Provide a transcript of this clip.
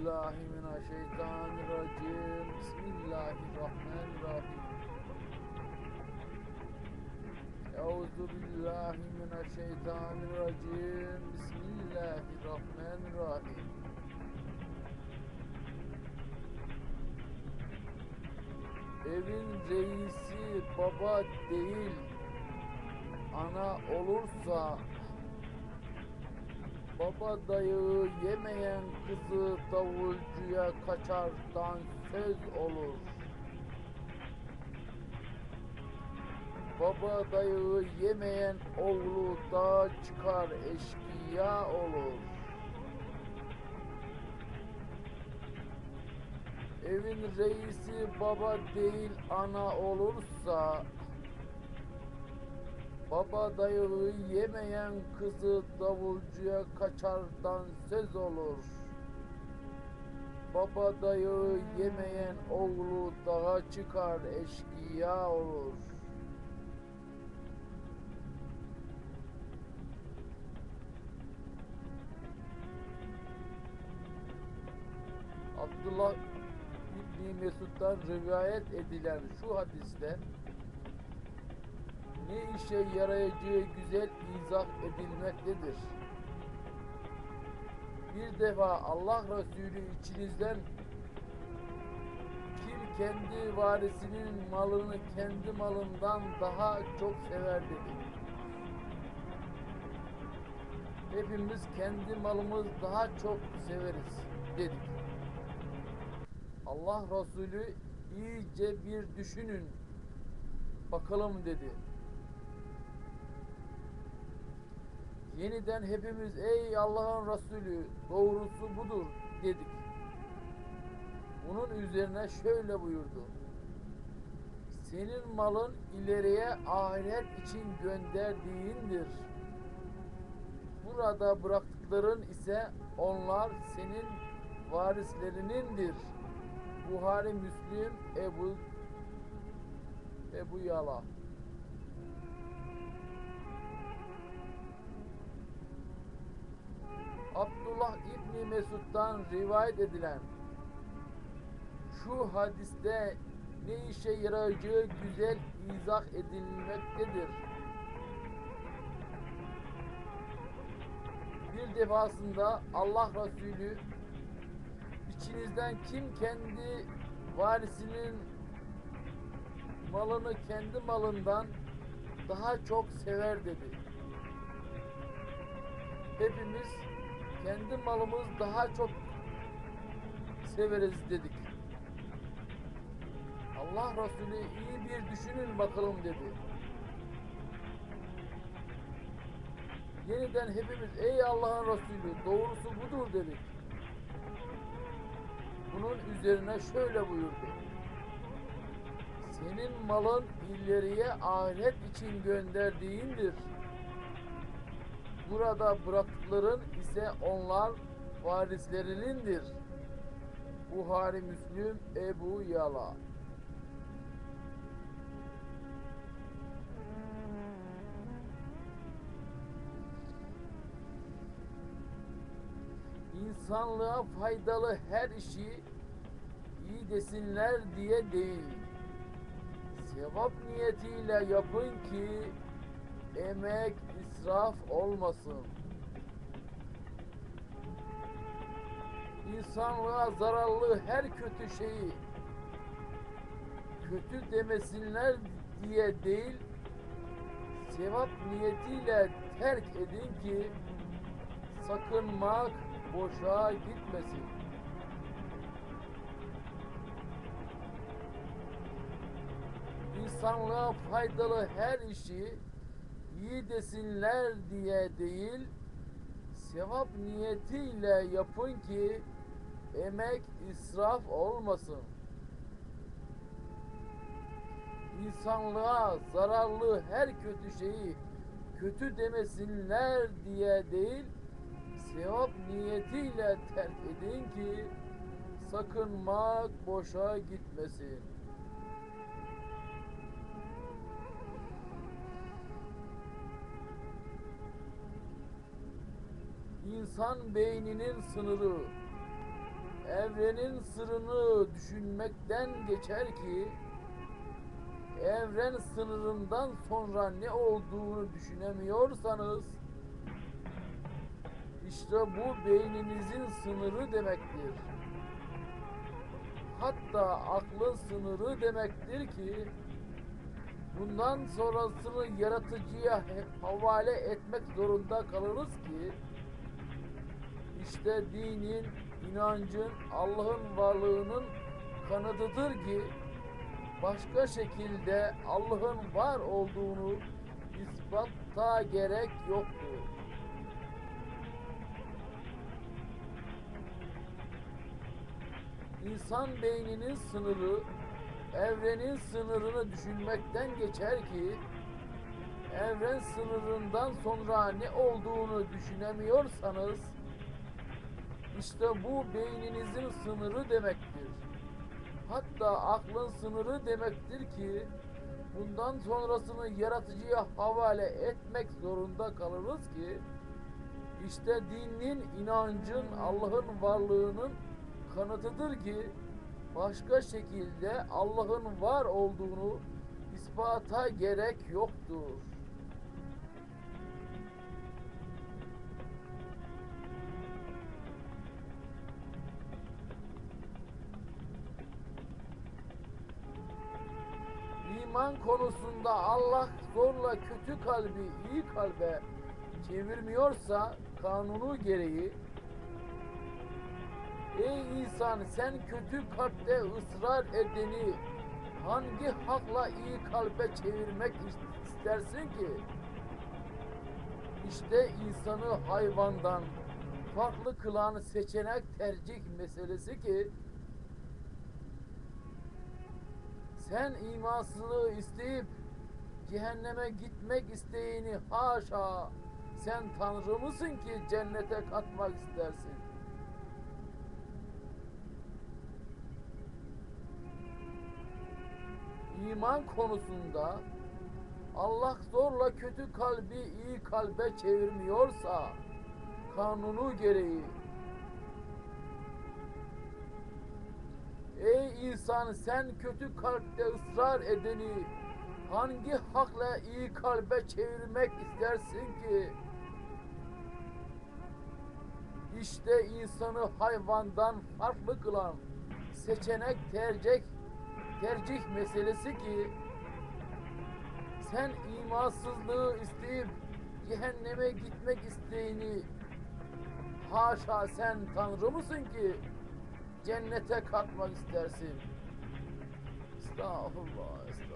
billahi mineşşeytanirracim. Bismillahirrahmanirrahim. Euzu billahi mineşşeytanirracim. Bismillahirrahmanirrahim. Evin reisi baba değil, ana olursa Baba dayığı yemeyen kızı davulcuya kaçardan söz olur. Baba dayığı yemeyen oğlu dağa çıkar eşkıya olur. Evin reisi baba değil ana olursa Baba dayığı yemeyen kızı davulcuya kaçardan söz olur. Baba dayığı yemeyen oğlu dağa çıkar eşkıya olur. Abdullah İbni Mesud'dan rivayet edilen şu hadiste ne işe yarayacağı güzel izah edilmektedir. Bir defa Allah Resulü içinizden kim kendi varisinin malını kendi malından daha çok sever dedi. Hepimiz kendi malımız daha çok severiz dedik. Allah Resulü iyice bir düşünün bakalım dedi. Yeniden hepimiz ey Allah'ın Resulü doğrusu budur dedik. Bunun üzerine şöyle buyurdu. Senin malın ileriye ahiret için gönderdiğindir. Burada bıraktıkların ise onlar senin varislerinindir. Buhari, Müslim, Ebu Ebu Yala. Abdullah İbni Mesud'dan rivayet edilen şu hadiste ne işe yarayacağı güzel izah edilmektedir. Bir defasında Allah Resulü içinizden kim kendi varisinin malını kendi malından daha çok sever dedi. Hepimiz kendi malımız daha çok severiz dedik. Allah Resulü iyi bir düşünün bakalım dedi. Yeniden hepimiz ey Allah'ın Resulü doğrusu budur dedik. Bunun üzerine şöyle buyurdu. Senin malın ileriye ahiret için gönderdiğindir. Burada bıraktıkların ise onlar varislerinindir. Buhari Müslüm Ebu Yala İnsanlığa faydalı her işi iyi desinler diye değil. Sevap niyetiyle yapın ki emek israf olmasın. İnsanlığa zararlı her kötü şeyi kötü demesinler diye değil, sevap niyetiyle terk edin ki sakınmak boşa gitmesin. İnsanlığa faydalı her işi iyi desinler diye değil, sevap niyetiyle yapın ki emek israf olmasın. İnsanlığa zararlı her kötü şeyi kötü demesinler diye değil, sevap niyetiyle terk edin ki sakınmak boşa gitmesin. İnsan beyninin sınırı evrenin sırrını düşünmekten geçer ki evren sınırından sonra ne olduğunu düşünemiyorsanız işte bu beyninizin sınırı demektir. Hatta aklın sınırı demektir ki bundan sonrasını yaratıcıya havale etmek zorunda kalırız ki işte dinin, inancın, Allah'ın varlığının kanıtıdır ki başka şekilde Allah'ın var olduğunu ispatta gerek yoktur. İnsan beyninin sınırı evrenin sınırını düşünmekten geçer ki evren sınırından sonra ne olduğunu düşünemiyorsanız işte bu beyninizin sınırı demektir. Hatta aklın sınırı demektir ki bundan sonrasını yaratıcıya havale etmek zorunda kalırız ki işte dinin, inancın, Allah'ın varlığının kanıtıdır ki başka şekilde Allah'ın var olduğunu ispata gerek yoktur. İman konusunda Allah zorla kötü kalbi iyi kalbe çevirmiyorsa kanunu gereği Ey insan sen kötü kalpte ısrar edeni hangi hakla iyi kalbe çevirmek is- istersin ki? İşte insanı hayvandan farklı kılan seçenek tercih meselesi ki sen imansızlığı isteyip cehenneme gitmek isteğini haşa sen tanrı mısın ki cennete katmak istersin? iman konusunda Allah zorla kötü kalbi iyi kalbe çevirmiyorsa kanunu gereği Ey insan sen kötü kalpte ısrar edeni hangi hakla iyi kalbe çevirmek istersin ki? İşte insanı hayvandan farklı kılan seçenek tercih tercih meselesi ki sen imansızlığı isteyip cehenneme gitmek isteğini haşa sen tanrı mısın ki cennete katmak istersin? Estağfurullah, estağfurullah.